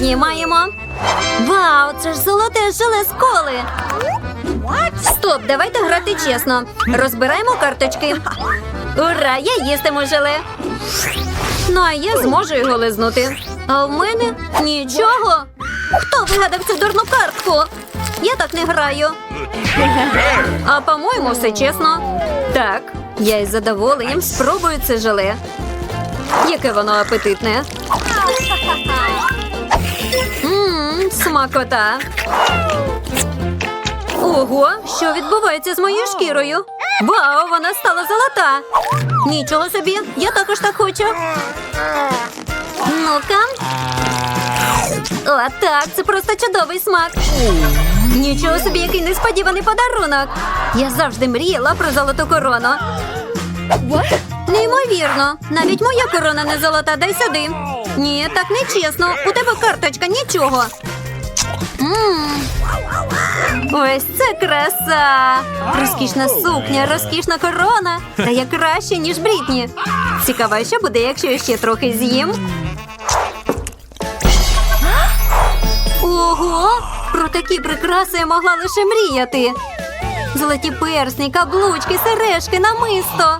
Піднімаємо. Вау, це ж золоте желе з коли. Стоп, давайте грати чесно. Розбираємо карточки. Ура, я їстиму желе. Ну, а я зможу його лизнути. А в мене нічого. Хто вигадав цю дурну картку? Я так не граю. А по-моєму, все чесно. Так, я із задоволенням спробую це желе. Яке воно апетитне. Смакота. Ого, що відбувається з моєю шкірою? Вау, вона стала золота. Нічого собі, я також так хочу. Ну-ка. О, так, це просто чудовий смак. Нічого собі, який несподіваний подарунок. Я завжди мріяла про золоту корону. Неймовірно, навіть моя корона не золота, дай сюди. Ні, так не чесно. У тебе карточка нічого. Ось це краса! Розкішна сукня, розкішна корона. Та я краще, ніж Брітні. Цікаво, що буде, якщо я ще трохи з'їм. Ого! Про такі прикраси я могла лише мріяти. Золоті персні, каблучки, сережки, намисто.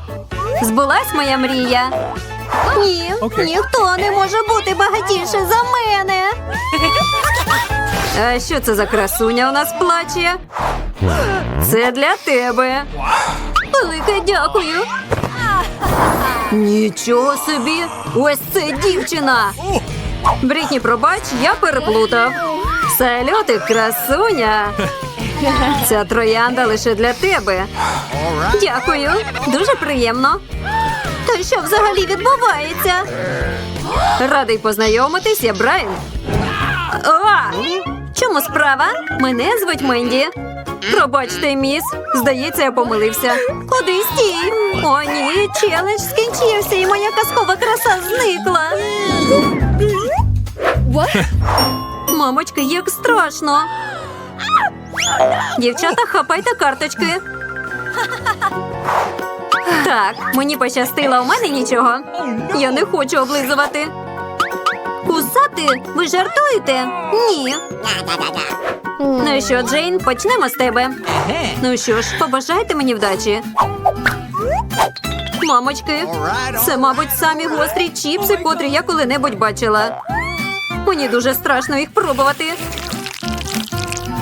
Збулась моя мрія. Ні, ніхто не може бути багатіше за мене. А що це за красуня у нас плаче? Це для тебе. Велике дякую. Нічого собі. Ось це дівчина. Брітні, пробач, я переплутав. Сальоти, красуня. Ця троянда лише для тебе. Дякую. Дуже приємно. Та що взагалі відбувається? Радий познайомитись, я Брайан. А! Чому справа? Мене звуть Менді. Пробачте, міс. Здається, я помилився. Куди стій? О, ні, челендж скінчився, і моя казкова краса зникла. Мамочка, як страшно. Дівчата, хапайте карточки. Так, мені пощастило, у мене нічого. Я не хочу облизувати. Кусати? Ви жартуєте? Ні. Ну що, Джейн, почнемо з тебе. Ну що ж, побажайте мені вдачі. Мамочки, це, мабуть, самі гострі чіпси, котрі я коли-небудь бачила. Мені дуже страшно їх пробувати.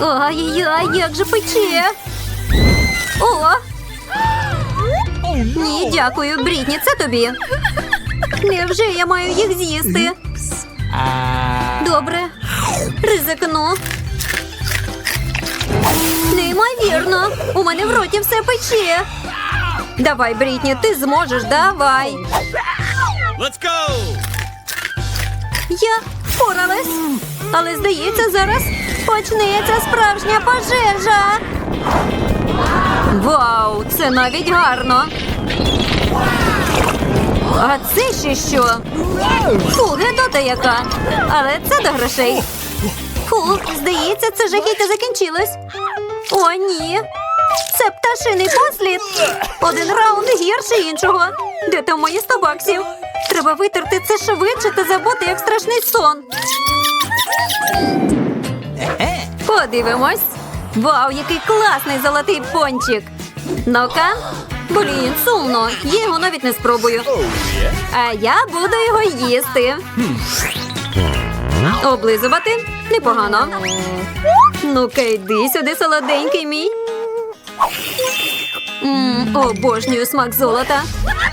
Ай-яй, як же пече. О! Ні, дякую, Брітні, це тобі. Невже я маю їх з'їсти? Добре, ризикну. Неймовірно, у мене в роті все пече. Давай, Брітні, ти зможеш, давай. Let's go! Я впоралась. Але здається, зараз почнеться справжня пожежа. Вау, це навіть гарно. А це ще що? Фу, гедота яка. Але це до грошей. Фу, здається, це жахіття закінчилось. О, ні. Це пташиний послід. Один раунд гірше іншого. Де там мої 100 баксів? Треба витерти це швидше та забути, як страшний сон. Подивимось. Вау, який класний золотий пончик. Ну-ка. Блін, сумно. Я його навіть не спробую. А я буду його їсти. Облизувати непогано. Ну-ка, йди сюди, солоденький мій. Мм, обожнюю смак золота.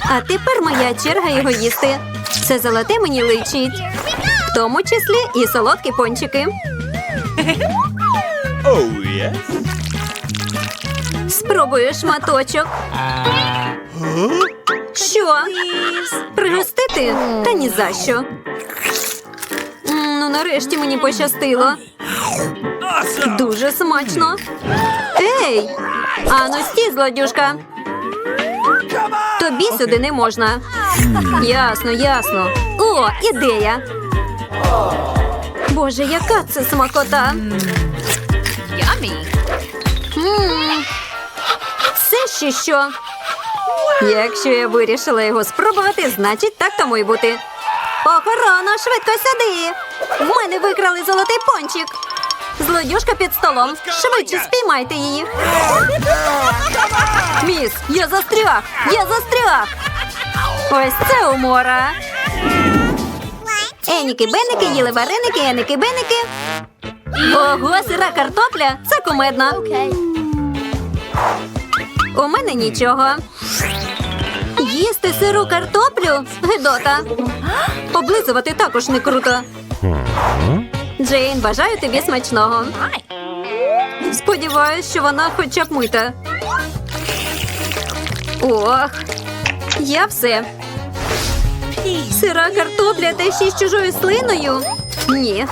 А тепер моя черга його їсти. Це золоте мені личить. В тому числі і солодкі пончики. Oh, yes. Спробую шматочок. Що? Пригостити? Та ні за що. Ну, нарешті мені пощастило. Дуже смачно. Ей! Ану, стій, злодюшка. Тобі сюди не можна. Ясно, ясно. О, ідея. Боже, яка це смакота. М, ще що? Якщо я вирішила його спробувати, значить так тому й бути. Охорона, швидко сюди. В мене викрали золотий пончик. Злодюшка під столом. Швидше спіймайте її. Міс, я застряг! Я застряг! Ось це умора. Еніки беники їли вареники, еники беники. Ого, сира картопля. Це кумедно. У мене нічого. Їсти сиру картоплю? Гидота. Облизувати також не круто. Джейн, бажаю тобі смачного. Сподіваюсь, що вона хоча б мита. Ох, я все. Сира картопля та ще з чужою слиною? Ні.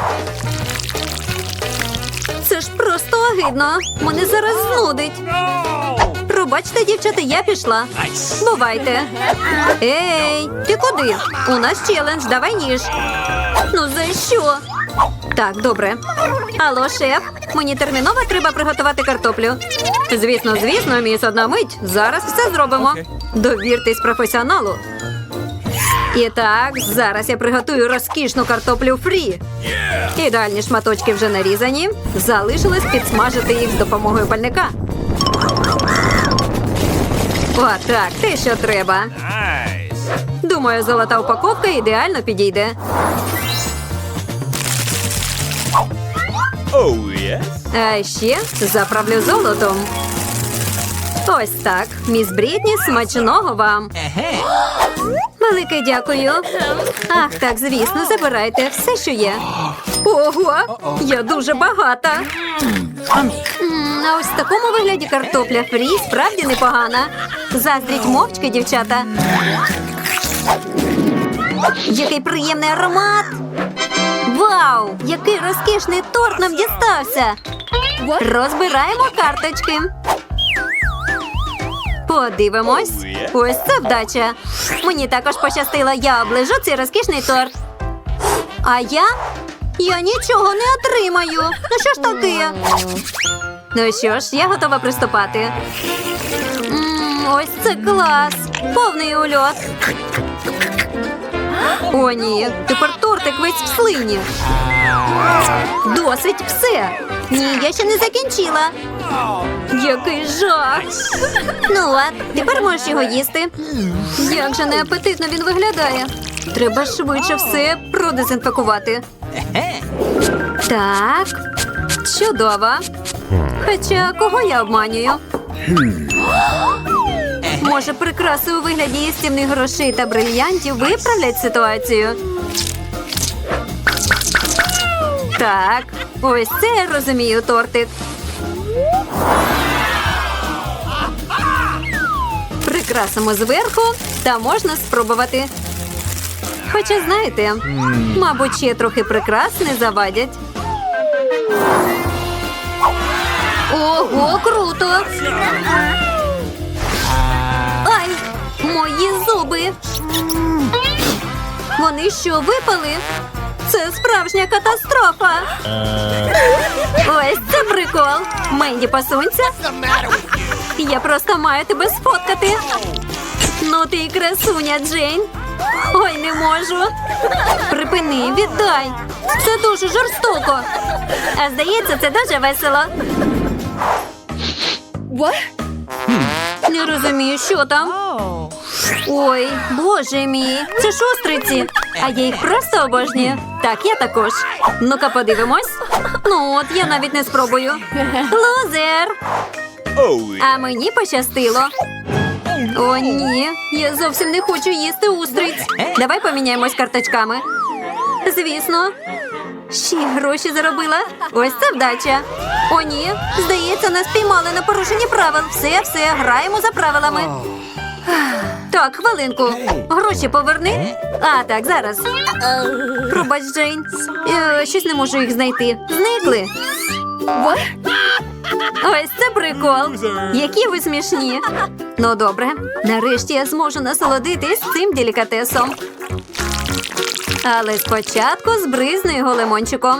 Це ж просто огидно. Мене зараз знудить. Пробачте, дівчата, я пішла. Бувайте. Ей, ти куди? У нас челендж, давай ніж. Ну за що? Так, добре. Алло, шеф, мені терміново треба приготувати картоплю. Звісно, звісно, міс одна мить. Зараз все зробимо. Довіртесь професіоналу. І так, зараз я приготую розкішну картоплю фрі. Ідеальні шматочки вже нарізані. Залишилось підсмажити їх з допомогою пальника. О, так, те, що треба. Думаю, золота упаковка ідеально підійде. Oh, yes. А ще заправлю золотом. Ось так. Міс Брітні, смачного вам. Велике дякую. Ах, так, звісно, забирайте все, що є. Ого, я дуже багата. А ось в такому вигляді картопля фрі справді непогана. Заздріть мовчки, дівчата. Який приємний аромат! Вау! Який розкішний торт нам дістався! Розбираємо карточки. Подивимось. Ось це вдача. Мені також пощастило, я оближу цей розкішний торт. А я? Я нічого не отримаю. Ну що ж таке? Ну що ж, я готова приступати. М, ось це клас! Повний ульот. О, ні, тепер тортик весь в слині. Досить все. Ні, я ще не закінчила. Який жах. Ну от, тепер можеш його їсти. Як же неапетитно він виглядає. Треба швидше все продезінфекувати. Так, чудово. Хоча кого я обманюю? Може, прикраси у вигляді їстівних грошей та брильянтів виправлять ситуацію? Так, ось це я розумію тортик. Прикрасимо зверху та можна спробувати. Хоча, знаєте, мабуть, ще трохи прикрас не завадять. Ого, круто! Мої зуби. Вони що, випали? Це справжня катастрофа. Ось це прикол. Менді посунься. Я просто маю тебе сфоткати. Ну ти і красуня, Джейн. Ой, не можу. Припини, віддай. Це дуже жорстоко. А здається, це дуже весело. Не розумію, що там. Ой, боже мій, це шустриці. А я їх просто обожнюю. Так, я також. Ну-ка, подивимось. Ну от, я навіть не спробую. Лузер! А мені пощастило. О, ні, я зовсім не хочу їсти устриць. Давай поміняємось карточками. Звісно. Ще гроші заробила. Ось це вдача. О, ні. Здається, нас піймали на порушенні правил. Все, все, граємо за правилами. Так, хвилинку. Гроші поверни. А, так, зараз. Пробач, Джейн. Е, щось не можу їх знайти. Зникли. Ось це прикол. Які ви смішні. Ну добре, нарешті я зможу насолодитись цим делікатесом. Але спочатку збризну його лимончиком.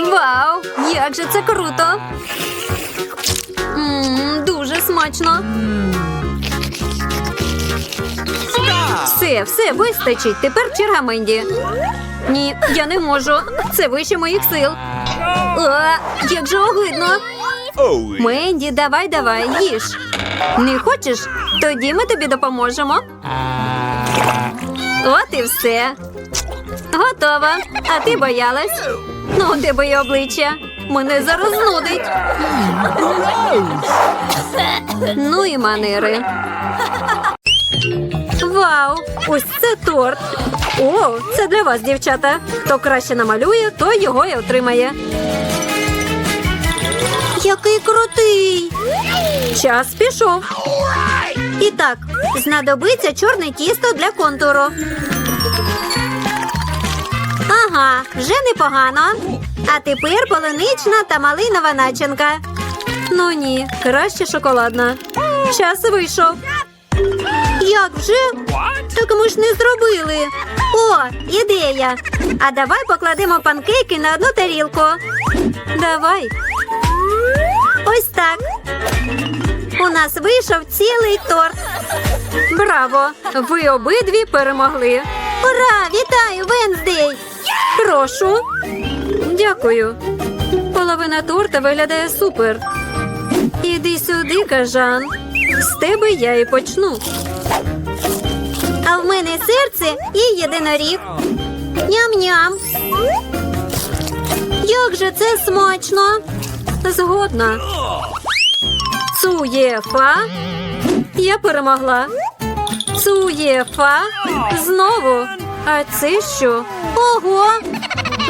Вау! Як же це круто! Мм, дуже смачно. Все, все, вистачить. Тепер черга Менді. Ні, я не можу. Це вище моїх сил. А, як же огидно. Менді, давай, давай, їж. Не хочеш? Тоді ми тобі допоможемо. От і все. Готова. А ти боялась? Ну, де моє обличчя? Мене зараз нудить. Ну і манери. Вау! Ось це торт. О, це для вас, дівчата. Хто краще намалює, той його і отримає. Який крутий! Час пішов. І так, знадобиться чорне тісто для контуру. Ага, вже непогано. А тепер полунична та малинова начинка. Ну ні, краще шоколадна. Час вийшов. Як вже? Так ми ж не зробили. О, ідея. А давай покладемо панкейки на одну тарілку. Давай. Ось так. У нас вийшов цілий торт. Браво! Ви обидві перемогли. Ура! Вітаю, Венздей! Прошу. Дякую. Половина торта виглядає супер. Іди сюди, кажан. З тебе я і почну. А в мене серце і єдиноріг. Ням-ням. Як же це смачно? Згодна. Цуєфа. Я перемогла. Цуєфа. Знову. А це що? Ого!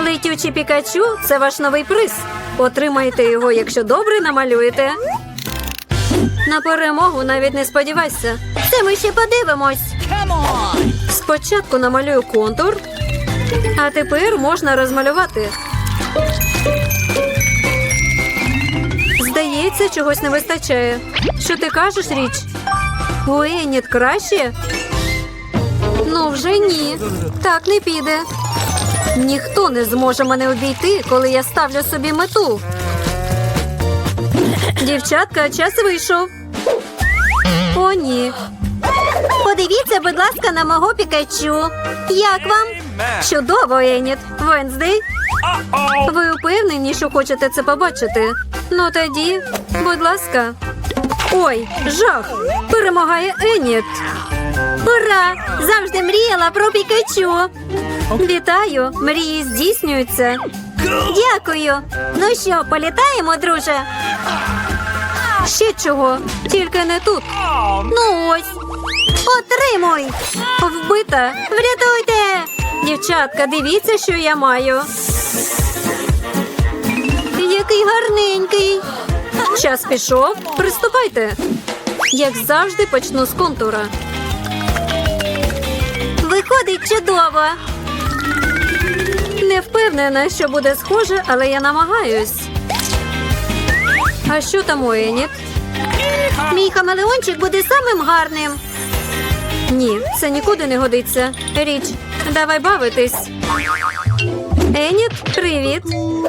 Летючий пікачу це ваш новий приз. Отримайте його, якщо добре намалюєте. На перемогу навіть не сподівайся. Це ми ще подивимось. Спочатку намалюю контур, а тепер можна розмалювати. Здається, чогось не вистачає. Що ти кажеш, річ? У Еніт краще? Ну, вже ні. Так не піде. Ніхто не зможе мене обійти, коли я ставлю собі мету. Дівчатка, час вийшов. О, ні. Подивіться, будь ласка, на мого пікачу. Як вам? Чудово, Еніт. Венздей. Ви впевнені, що хочете це побачити? Ну тоді, будь ласка. Ой, жах! Перемагає Еніт. Ура! Завжди мріяла про пікачу. Вітаю! Мрії здійснюються. Дякую. Ну що, політаємо, друже? Ще чого? Тільки не тут. Ну ось. Отримуй! Вбита! Врятуйте! Дівчатка, дивіться, що я маю. Який гарненький. Час пішов. Приступайте. Як завжди, почну з контура. Виходить чудово. Не впевнена, що буде схоже, але я намагаюсь. А що там у Еніт? Мій хамелеончик буде самим гарним. Ні, це нікуди не годиться. Річ, давай бавитись. Еніт, привіт.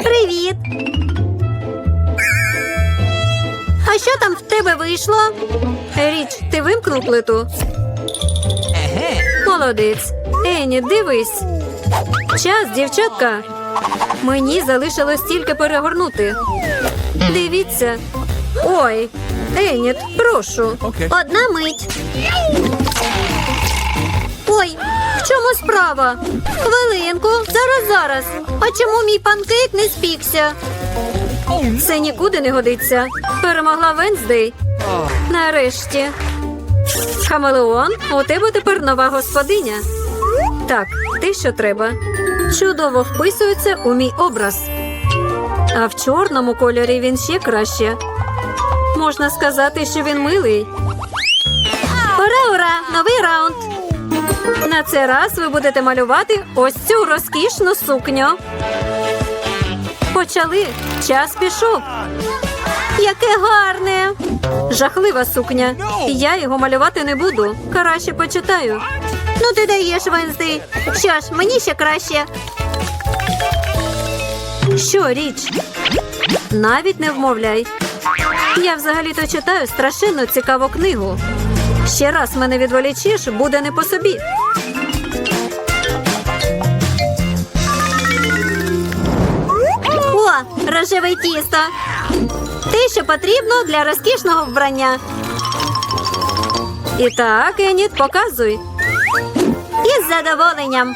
Привіт. А що там в тебе вийшло? Річ, ти вимкнув плиту? Молодець. Еніт, дивись. Час, дівчатка. Мені залишилось тільки перегорнути. Дивіться. Ой, Еніт, прошу. Одна мить. Ой, в чому справа? Хвилинку, зараз, зараз. А чому мій панкейк не спікся? Це нікуди не годиться. Перемогла Венздей. Нарешті. Хамелеон, у тебе тепер нова господиня. Так, те, що треба. Чудово вписується у мій образ. А в чорному кольорі він ще краще. Можна сказати, що він милий. Ура, ура! Новий раунд. На цей раз ви будете малювати ось цю розкішну сукню. Почали. Час пішов. Яке гарне! Жахлива сукня. Я його малювати не буду. Краще почитаю. Ну ти даєш, Венздей. Що ж, мені ще краще. Що річ? Навіть не вмовляй. Я взагалі-то читаю страшенно цікаву книгу. Ще раз мене відволічиш, буде не по собі. О, рожеве тісто. Те, що потрібно для розкішного вбрання. І так, Еніт, показуй. Із задоволенням.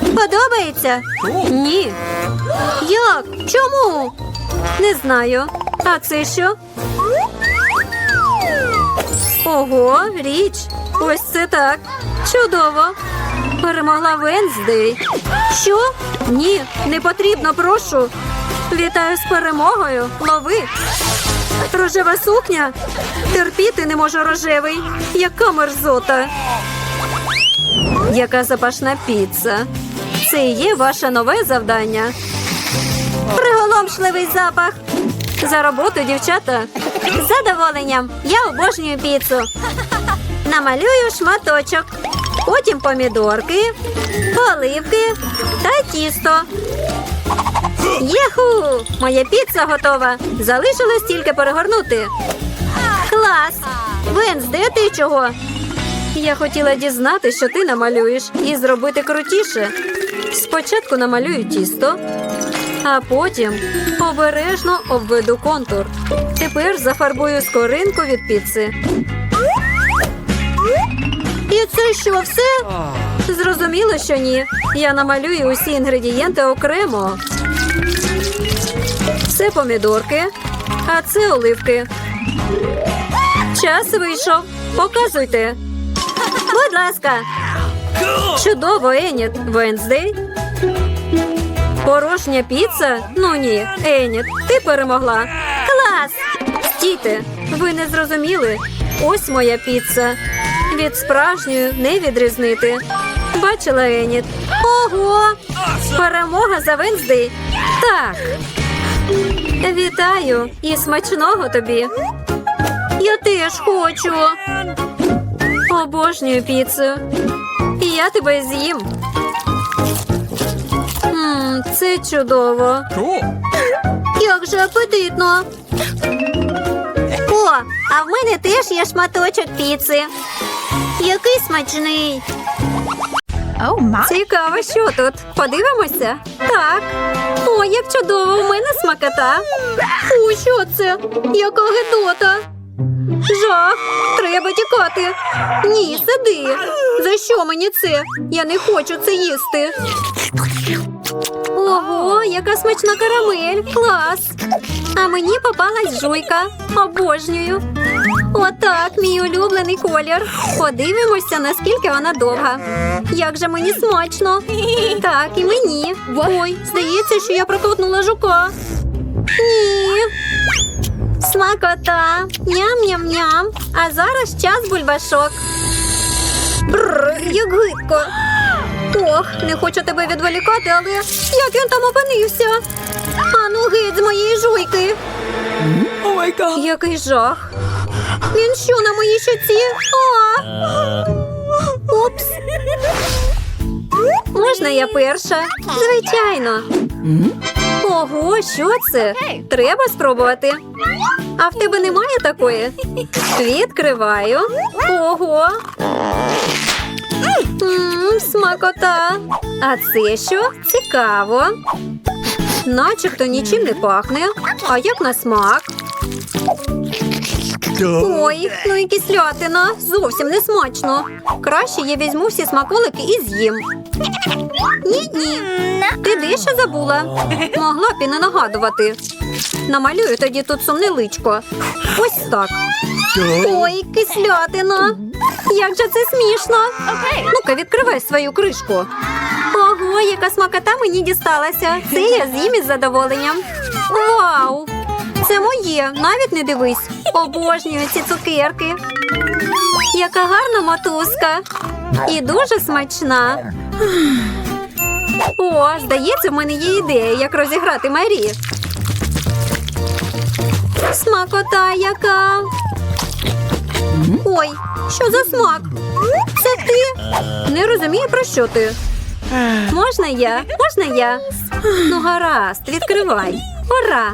Подобається? Ні. Як? Чому? Не знаю. А це що? Ого, річ. Ось це так. Чудово. Перемогла Венздей. Що? Ні, не потрібно, прошу. Вітаю з перемогою. Лови. Рожева сукня. Терпіти не можу рожевий. Яка мерзота. Яка запашна піца. Це і є ваше нове завдання. Приголомшливий запах. За роботу, дівчата. З задоволенням. Я обожнюю піцу. Намалюю шматочок. Потім помідорки, оливки та тісто. Єху! Моя піца готова. Залишилось тільки перегорнути. Клас! Венс, де ти чого? Я хотіла дізнатися, що ти намалюєш, і зробити крутіше. Спочатку намалюю тісто, а потім обережно обведу контур. Тепер зафарбую скоринку від піци. І це що, все? Зрозуміло, що ні. Я намалюю усі інгредієнти окремо. Це помідорки, а це оливки. Час вийшов. Показуйте. Будь ласка. Чудово, Еніт. Венздей. Порожня піца? Ну ні, Еніт, ти перемогла. Клас! Стійте, ви не зрозуміли. Ось моя піца. Від справжньої не відрізнити. Бачила Еніт. Ого! Перемога за Венздей. Так. Вітаю і смачного тобі. Я теж хочу. Обожнюю піцу. І я тебе з'їм. Це чудово. Як же апетитно. О, а в мене теж є шматочок піци. Який смачний. Oh. Цікаво, що тут. Подивимося? Так. О, як чудово, у мене смакота. О, що це? Яка гидота. Жах, треба тікати. Ні, сиди. За що мені це? Я не хочу це їсти. Ого, яка смачна карамель. Клас. А мені попалась жуйка. Обожнюю. Отак, мій улюблений колір. Подивимося, наскільки вона довга. Як же мені смачно. Так, і мені. Ой, здається, що я проковтнула жука. Ні. Смакота. Ням-ням-ням. А зараз час бульбашок. Бррр, як гидко. Ох, не хочу тебе відволікати, але як він там опинився? Ану, геть з моєї жуйки. Oh. Який жах. Він що на моїй щоці? А! Упс. Можна я перша? Звичайно. Ого, що це? Треба спробувати. А в тебе немає такої? Відкриваю. Ого. Мм, смакота. А це що? Цікаво. Начебто нічим не пахне. А як на смак? Ой, ну і кислятина. Зовсім не смачно. Краще я візьму всі смаколики і з'їм. Ні, ні. Ти дещо забула. Могла б і не нагадувати. Намалюю тоді тут сумне личко. Ось так. Ой, кислятина. Як же це смішно. Ну-ка, відкривай свою кришку. Ого, яка смакота мені дісталася. Це я з'їм із задоволенням. Вау! Це моє, навіть не дивись. Обожнюю ці цукерки. Яка гарна мотузка. І дуже смачна. О, здається, в мене є ідея, як розіграти Марі. Смакота яка. Ой, що за смак? Це ти? Не розумію, про що ти. Можна я? Можна я? Ну, гаразд, відкривай. Ура!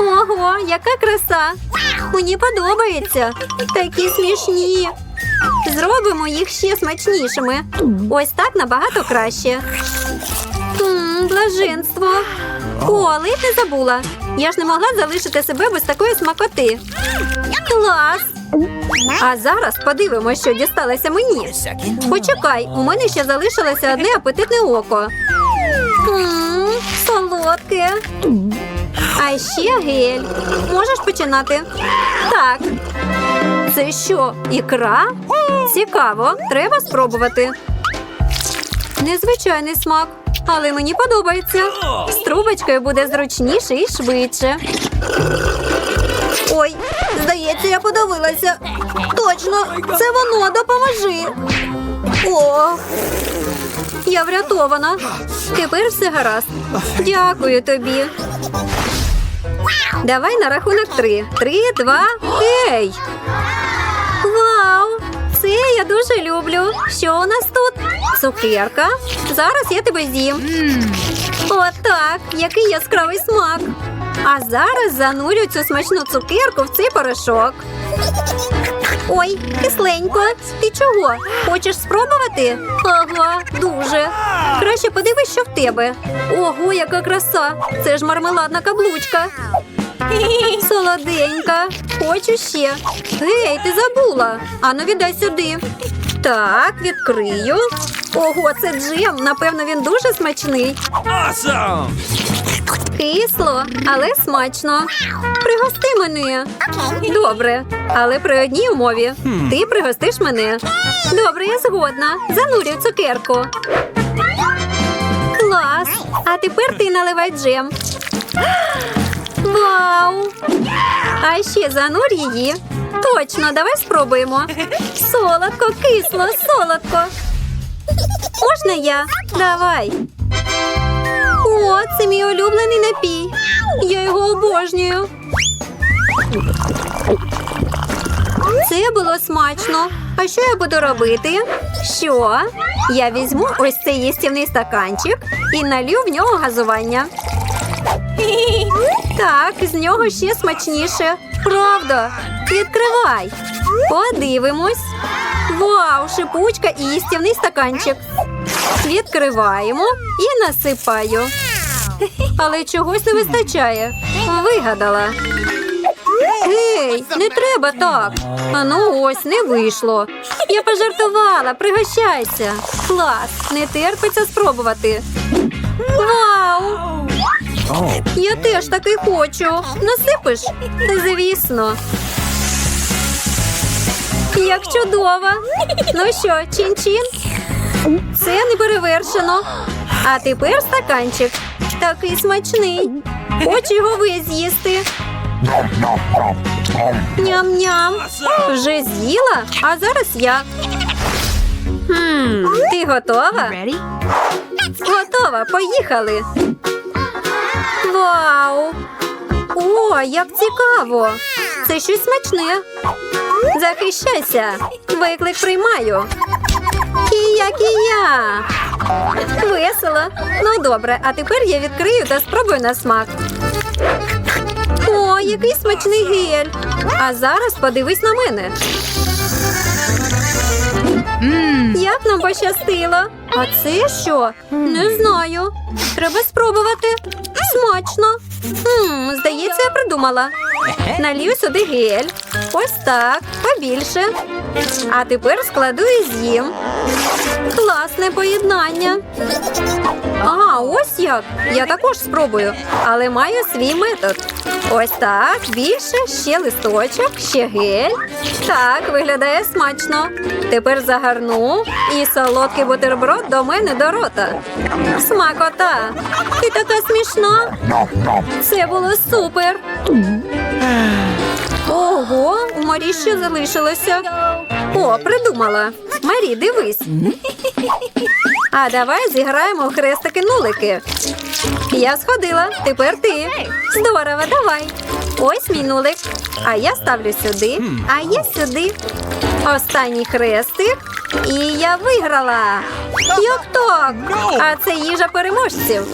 Ого, яка краса! Мені подобається. Такі смішні. Зробимо їх ще смачнішими. Ось так набагато краще. Блаженство. О, ледь не забула. Я ж не могла залишити себе без такої смакоти. Клас! А зараз подивимося, що дісталося мені. Почекай, у мене ще залишилося одне апетитне око. Солодке. А ще гель. Можеш починати? Так. Це що, ікра? Цікаво, треба спробувати. Незвичайний смак, але мені подобається. З трубочкою буде зручніше і швидше. Ой, здається, я подивилася. Точно, це воно допоможи. О, я врятована. Тепер все гаразд. Дякую тобі. Давай на рахунок три. Три, два, ей! Вау! Це я дуже люблю. Що у нас тут? Цукерка. Зараз я тебе з'їм. Отак, який яскравий смак. А зараз занурю цю смачну цукерку в цей порошок. Ой, кисленько. Ти чого? Хочеш спробувати? Ага, дуже. Краще подивись, що в тебе. Ого, яка краса! Це ж мармеладна каблучка. Солоденька. Хочу ще. Гей, ти забула. Ану, віддай сюди. Так, відкрию. Ого, це джем. Напевно, він дуже смачний. Awesome! Кисло, але смачно. Пригости мене. Добре, але при одній умові. Ти пригостиш мене. Добре, я згодна. Занурю цукерку. Клас. А тепер ти наливай джем. Вау! А ще занур її. Точно, давай спробуємо. Солодко, кисло, солодко. Можна я? Давай. О, це мій улюблений напій. Я його обожнюю. Це було смачно. А що я буду робити? Що? Я візьму ось цей їстівний стаканчик і налью в нього газування. Так, з нього ще смачніше. Правда. Відкривай. Подивимось. Вау, шипучка і їстівний стаканчик. Відкриваємо і насипаю. Але чогось не вистачає. Вигадала. Гей, не треба так. А ну ось не вийшло. Я пожартувала, пригощайся. Клас, не терпиться спробувати. Вау! Я теж таки хочу. Насипиш? Звісно. Як чудово. Ну що, чин-чин? Це не перевершено. А тепер стаканчик. Такий смачний. Хочу його весь з'їсти. Ням-ням. Вже з'їла, а зараз я. Хм, ти готова? Готова, поїхали. Вау! О, як цікаво! Це щось смачне. Захищайся. Виклик приймаю. І як і я. Весело. Ну добре, а тепер я відкрию та спробую на смак. О, який смачний гель. А зараз подивись на мене. Як нам пощастило? А це що? Не знаю. Треба спробувати. Смачно. М, здається, я придумала. Налью сюди гель. Ось так, побільше. А тепер складу і з'їм. Класне поєднання. А, ось як. Я також спробую, але маю свій метод. Ось так, більше, ще листочок, ще гель. Так, виглядає смачно. Тепер загарну і солодкий бутерброд до мене до рота. Смакота! Ти така смішна. Це було супер. Ого, у Марі ще залишилося. О, придумала. Марі, дивись. А давай зіграємо в хрестики-нулики. Я сходила, тепер ти. Здорово, давай. Ось мій нулик. А я ставлю сюди, а я сюди. Останній хрестик. І я виграла. Як так? А це їжа переможців.